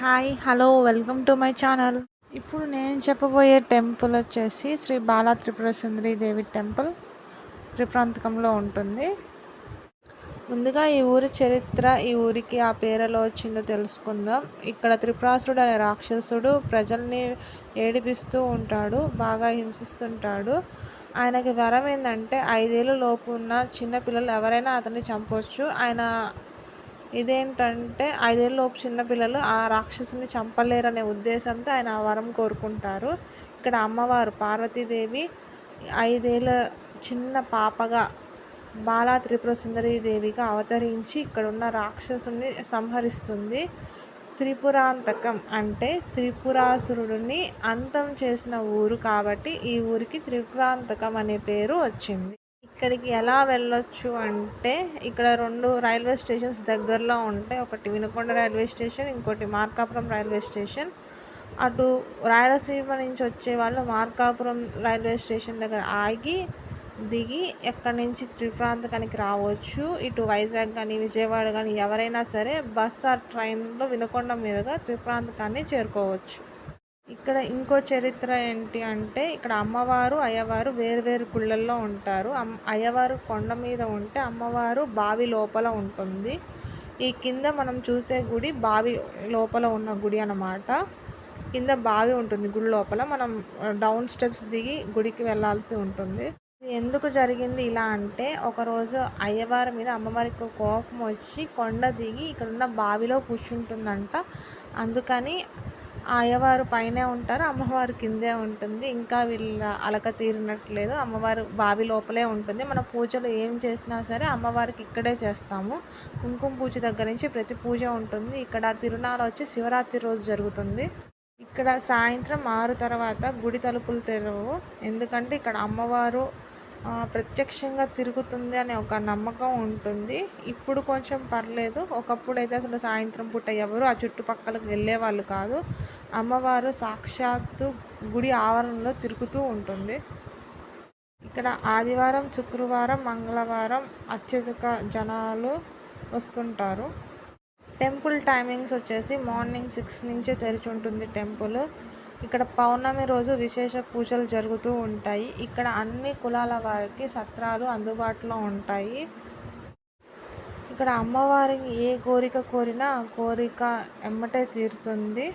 Hi hello welcome to my channel ఇప్పుడు నేను చెప్పబోయే టెంపుల్ వచ్చేసి శ్రీ బాలా త్రిపుర సుందరి దేవి టెంపుల్ త్రిప్రాంతకంలో ఉంటుంది. ముందుగా ఈ ఊరి చరిత్ర ఈ ఊరికి ఆ పేరలో వచ్చిందో తెలుసుకుందాం. ఇక్కడ త్రిపురాసురుడు అనే రాక్షసుడు ప్రజల్ని ఏడిపిస్తూ ఉంటాడు బాగా హింసిస్తుంటాడు. ఆయనకి వరం ఏంటంటే ఐదేళ్ళ లోపు ఉన్న చిన్నపిల్లలు ఎవరైనా అతన్ని చంపవచ్చు ఆయన ఇదేంటంటే ఐదేళ్ళలోపు చిన్నపిల్లలు ఆ రాక్షసుని చంపలేరనే ఉద్దేశంతో ఆయన ఆ వరం కోరుకుంటారు. ఇక్కడ అమ్మవారు పార్వతీదేవి ఐదేళ్ళ చిన్న పాపగా బాలా త్రిపుర సుందరి దేవిగా అవతరించి ఇక్కడ ఉన్న రాక్షసుని సంహరిస్తుంది. త్రిపురాంతకం అంటే త్రిపురాసురుడిని అంతం చేసిన ఊరు కాబట్టి ఈ ఊరికి త్రిపురాంతకం అనే పేరు వచ్చింది. ఇక్కడికి ఎలా వెళ్ళొచ్చు అంటే ఇక్కడ రెండు రైల్వే స్టేషన్స్ దగ్గరలో ఉంటాయి. ఒకటి వినుకొండ రైల్వే స్టేషన్ ఇంకోటి మార్కాపురం రైల్వే స్టేషన్. అటు రాయలసీమ నుంచి వచ్చే వాళ్ళు మార్కాపురం రైల్వే స్టేషన్ దగ్గర ఆగి దిగి ఎక్కడి నుంచి త్రిప్రాంతకానికి రావచ్చు. ఇటు వైజాగ్ కానీ విజయవాడ కానీ ఎవరైనా సరే బస్ ఆ ట్రైన్లో వినుకొండ మీదుగా త్రిప్రాంతకాన్ని చేరుకోవచ్చు. ఇక్కడ ఇంకో చరిత్ర ఏంటి అంటే ఇక్కడ అమ్మవారు అయ్యవారు వేరు వేరు గుళ్ళల్లో ఉంటారు. అమ్ అయ్యవారు కొండ మీద ఉంటే అమ్మవారు బావి లోపల ఉంటుంది. ఈ కింద మనం చూసే గుడి బావి లోపల ఉన్న గుడి అన్నమాట. కింద బావి ఉంటుంది గుడి లోపల. మనం డౌన్ స్టెప్స్ దిగి గుడికి వెళ్ళాల్సి ఉంటుంది. ఇది ఎందుకు జరిగింది ఇలా అంటే ఒకరోజు అయ్యవారి మీద అమ్మవారికి కోపం వచ్చి కొండ దిగి ఇక్కడున్న బావిలో కూర్చుంటుందంట. అందుకని అయ్యవారు పైనే ఉంటారు అమ్మవారు కిందే ఉంటుంది. ఇంకా వీళ్ళ అలక తీరినట్లేదు. అమ్మవారు బావి లోపలే ఉంటుంది. మన పూజలు ఏం చేసినా సరే అమ్మవారికి ఇక్కడే చేస్తాము. కుంకుమ పూజ దగ్గర నుంచి ప్రతి పూజ ఉంటుంది. ఇక్కడ తిరునాళ వచ్చి శివరాత్రి రోజు జరుగుతుంది. ఇక్కడ సాయంత్రం ఆరు తర్వాత గుడి తలుపులు తెరవు. ఎందుకంటే ఇక్కడ అమ్మవారు ప్రత్యక్షంగా తిరుగుతుంది అనే ఒక నమ్మకం ఉంటుంది. ఇప్పుడు కొంచెం పర్లేదు. ఒకప్పుడు అయితే అసలు సాయంత్రం పూట ఎవరు ఆ చుట్టుపక్కలకు వెళ్ళేవాళ్ళు కాదు. అమ్మవారు సాక్షాత్తు గుడి ఆవరణలో తిరుగుతూ ఉంటుంది. ఇక్కడ ఆదివారం శుక్రవారం మంగళవారం అత్యధిక జనాలు వస్తుంటారు. టెంపుల్ టైమింగ్స్ వచ్చేసి మార్నింగ్ సిక్స్ నుంచే తెరిచి ఉంటుంది టెంపుల్. ఇక్కడ పౌర్ణమి రోజు విశేష పూజలు జరుగుతూ ఉంటాయి. ఇక్కడ అన్ని కులాల వారికి సత్రాలు అందుబాటులో ఉంటాయి. ఇక్కడ అమ్మవారికి ఏ కోరిక కోరినా ఆ కోరిక ఎమ్మటే తీరుతుంది.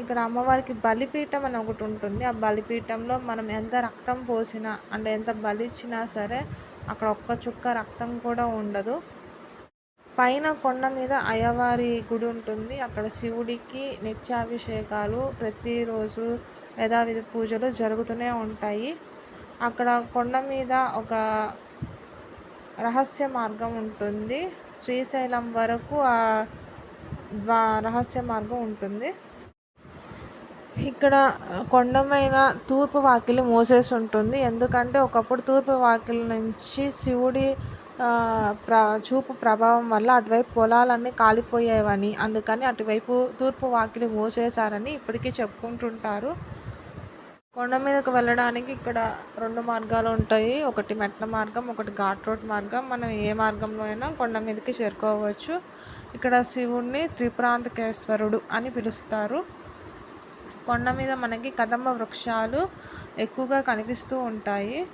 ఇక్కడ అమ్మవారికి బలిపీఠం అని ఒకటి ఉంటుంది. ఆ బలిపీఠంలో మనం ఎంత రక్తం పోసినా అంటే ఎంత బలిచ్చినా సరే అక్కడ ఒక్క చుక్క రక్తం కూడా ఉండదు. పైన కొండ మీద అయ్యవారి గుడి ఉంటుంది. అక్కడ శివుడికి నిత్యాభిషేకాలు ప్రతిరోజు యథావిధి పూజలు జరుగుతూనే ఉంటాయి. అక్కడ కొండ మీద ఒక రహస్య మార్గం ఉంటుంది. శ్రీశైలం వరకు ఆ ద్వా రహస్య మార్గం ఉంటుంది. ఇక్కడ కొండమైన తూర్పు వాకిలి మూసేసి ఉంటుంది. ఎందుకంటే ఒకప్పుడు తూర్పు వాకిలి నుంచి శివుడి ప్ర చూపు ప్రభావం వల్ల అటువైపు పొలాలన్నీ కాలిపోయేవని అందుకని అటువైపు తూర్పు వాకిలి మూసేశారని ఇప్పటికీ చెప్పుకుంటుంటారు. కొండ మీదకు వెళ్ళడానికి ఇక్కడ రెండు మార్గాలు ఉంటాయి. ఒకటి మెట్ల మార్గం ఒకటి ఘాట్ రోడ్ మార్గం. మనం ఏ మార్గంలో అయినా కొండ మీదకి చేరుకోవచ్చు. ఇక్కడ శివుణ్ణి త్రిప్రాంతకేశ్వరుడు అని పిలుస్తారు. కొండ మీద మనకి కదంబ వృక్షాలు ఎక్కువగా కనిపిస్తూ ఉంటాయి.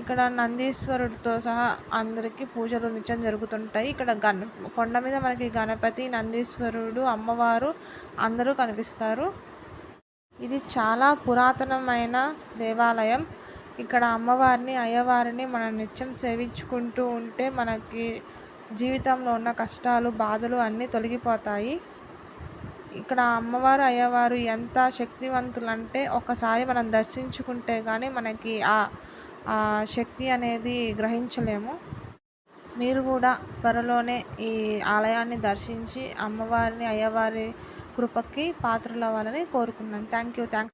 ఇక్కడ నందీశ్వరుడితో సహా అందరికీ పూజలు నిత్యం జరుగుతుంటాయి. ఇక్కడ గణ కొండ మీద మనకి గణపతి నందీశ్వరుడు అమ్మవారు అందరూ కనిపిస్తారు. ఇది చాలా పురాతనమైన దేవాలయం. ఇక్కడ అమ్మవారిని అయ్యవారిని మనం నిత్యం సేవించుకుంటూ ఉంటే మనకి జీవితంలో ఉన్న కష్టాలు బాధలు అన్నీ తొలగిపోతాయి. ఇక్కడ అమ్మవారు అయ్యవారు ఎంత శక్తివంతులు అంటే ఒకసారి మనం దర్శించుకుంటే కానీ మనకి ఆ ఆ శక్తి అనేది గ్రహించలేము. మీరు కూడా త్వరలోనే ఈ ఆలయాన్ని దర్శించి అమ్మవారిని అయ్యవారి కృపకి పాత్రలు అవ్వాలని కోరుకున్నాను. Thank you thanks